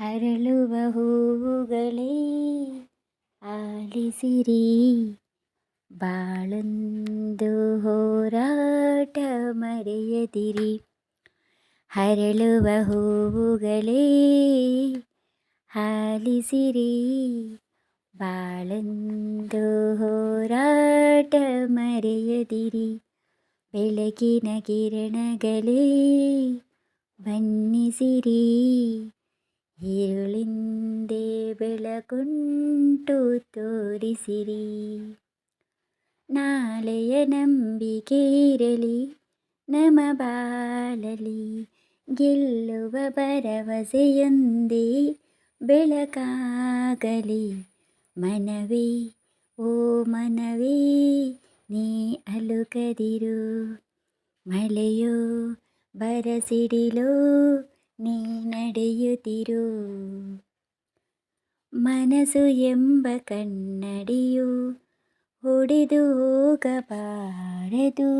ಹರಳುವ ಹೂವುಗಳೇ, ಆಲಿಸಿರಿ. ಬಾಳೊಂದು ಹೋರಾಟ ಮರೆಯದಿರಿ. ಹರಳುವ ಹೂವುಗಳೇ, ಆಲಿಸಿರಿ. ಬಾಳೊಂದು ಹೋರಾಟ ಮರೆಯದಿರಿ. ಬೆಳಗಿನ ಕಿರಣಗಳೇ ಬನ್ನಿಸಿರಿ ഇരുളിൻ്റെ ಬೆಳಗುಂಟು ತೋರಿಸಿರಿ ನಾಳೆಯ ನಂಬಿಕೆ ಇರಲಿ ನಮ ಬಾಳಲಿ ಗೆಲ್ಲುವ ಭರವಸೆಯೊಂದೇ ಬೆಳಕಾಗಲಿ ಮನವೇ ಓ ಮನವೇ ನೀ ಅಲುಕದಿರು ಮಳೆಯೋ ಬರಸಿಡಿಲೋ ನೀ ನಡೆಯುತ್ತಿರು. ಮನಸ್ಸು ಎಂಬ ಕನ್ನಡಿಯು ಹೊಡೆದು ಹೋಗಬಾರದು.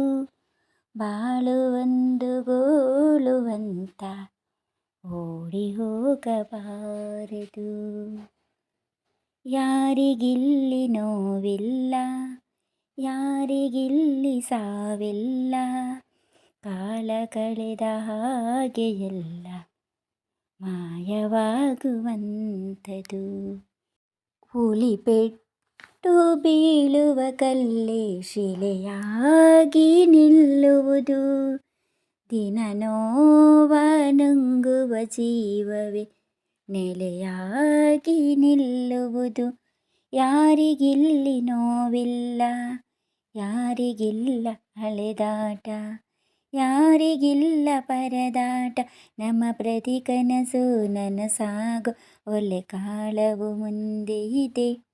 ಬಾಳುವೊಂದು ಗೋಳುವಂತ ಓಡಿ ಹೋಗಬಾರದು. ಯಾರಿಗಿಲ್ಲಿ ನೋವಿಲ್ಲ, ಯಾರಿಗಿಲ್ಲಿ ಸಾವಿಲ್ಲ, ಕಾಲ ಕಳೆದ ಹಾಗೆ ಎಲ್ಲ ಮಾಯವಾಗುವಂಥದು. ಹುಲಿಪೆಟ್ಟು ಬೀಳುವ ಕಲ್ಲೇ ಶಿಲೆಯಾಗಿ ನಿಲ್ಲುವುದು. ದಿನ ನೋವ ನುಂಗುವ ಜೀವವೇ ನೆಲೆಯಾಗಿ ನಿಲ್ಲುವುದು. ಯಾರಿಗಿಲ್ಲಿ ನೋವಿಲ್ಲ, ಯಾರಿಗಿಲ್ಲ ಅಲೆದಾಟ ಯಾರಿಗಿಲ್ಲ ಪರದಾಟ. ನಮ್ಮ ಪ್ರತಿ ಕನಸು ನನಸಾಗು ಒಲೆ ಕಾಲವು ಮುಂದೆ ಇದೆ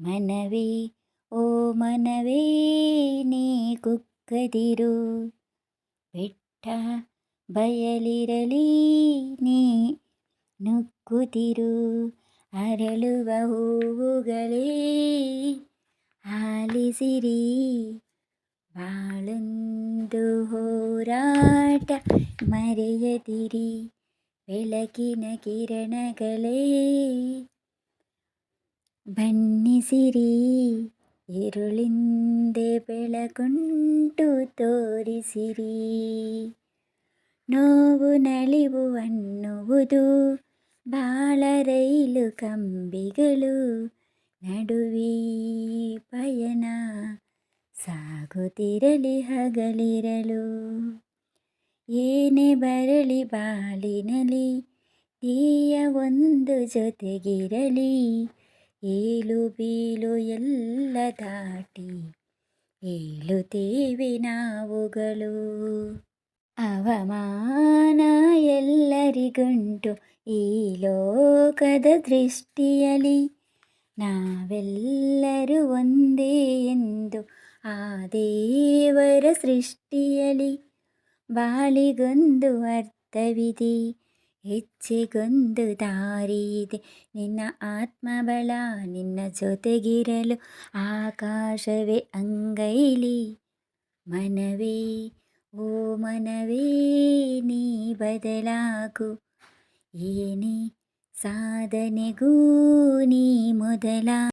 ಮನವೇ, ಓ ಮನವೇ, ನೀ ಕುಕ್ಕದಿರು. ಬೆಟ್ಟ ಬಯಲಿರಲಿ, ನೀ ನುಗ್ಗುತ್ತಿರು ಅರಳುವ ಹೂವುಗಳೇ, ಆಲಿಸಿರಿ. ಬಾಳೊಂದು ಹೋರಾಟ ಮರೆಯದಿರಿ ಬೆಳಕಿನ ಕಿರಣಗಳೇ ಬನ್ನಿಸಿರಿ ഇരുളിൻ്റെ ಬೆಳಗುಂಟು ತೋರಿಸಿರಿ ನೋವು ನಲಿವು ಅನ್ನುವುದು ಬಾಳ ರೈಲು ಕಂಬಿಗಳು ನಡುವಿ ಪಯಣ ಸಾಗುತ್ತಿರಲಿ ಹಗಲಿರಲು. ಏನೇ ಬರಲಿ ಬಾಳಿನಲಿ ತೀಯ ಒಂದು ಜೊತೆಗಿರಲಿ. ಏಳು ಬೀಳು ಎಲ್ಲ ದಾಟಿ ಏಳುತ್ತೇವೆ ನಾವುಗಳು. ಅವಮಾನ ಎಲ್ಲರಿಗುಂಟು ಈ ಲೋಕದ ದೃಷ್ಟಿಯಲಿ ನಾವೆಲ್ಲರೂ ಒಂದೇ ಎಂದು ಆ ದೇವರ ಸೃಷ್ಟಿಯಲಿ ಬಾಳಿಗೊಂದು ಅರ್ಥವಿದೆ, ಹೆಚ್ಚಿಗೊಂದು ದಾರಿಯಿದೆ. ನಿನ್ನ ಆತ್ಮಬಲ ನಿನ್ನ ಜೊತೆಗಿರಲು ಆಕಾಶವೇ ಅಂಗೈಲಿ. ಮನವೇ, ಓ ಮನವೇ, ನೀ ಬದಲಾಗು. ಏನೇ ಸಾಧನೆಗೂ ನೀ ಮೊದಲ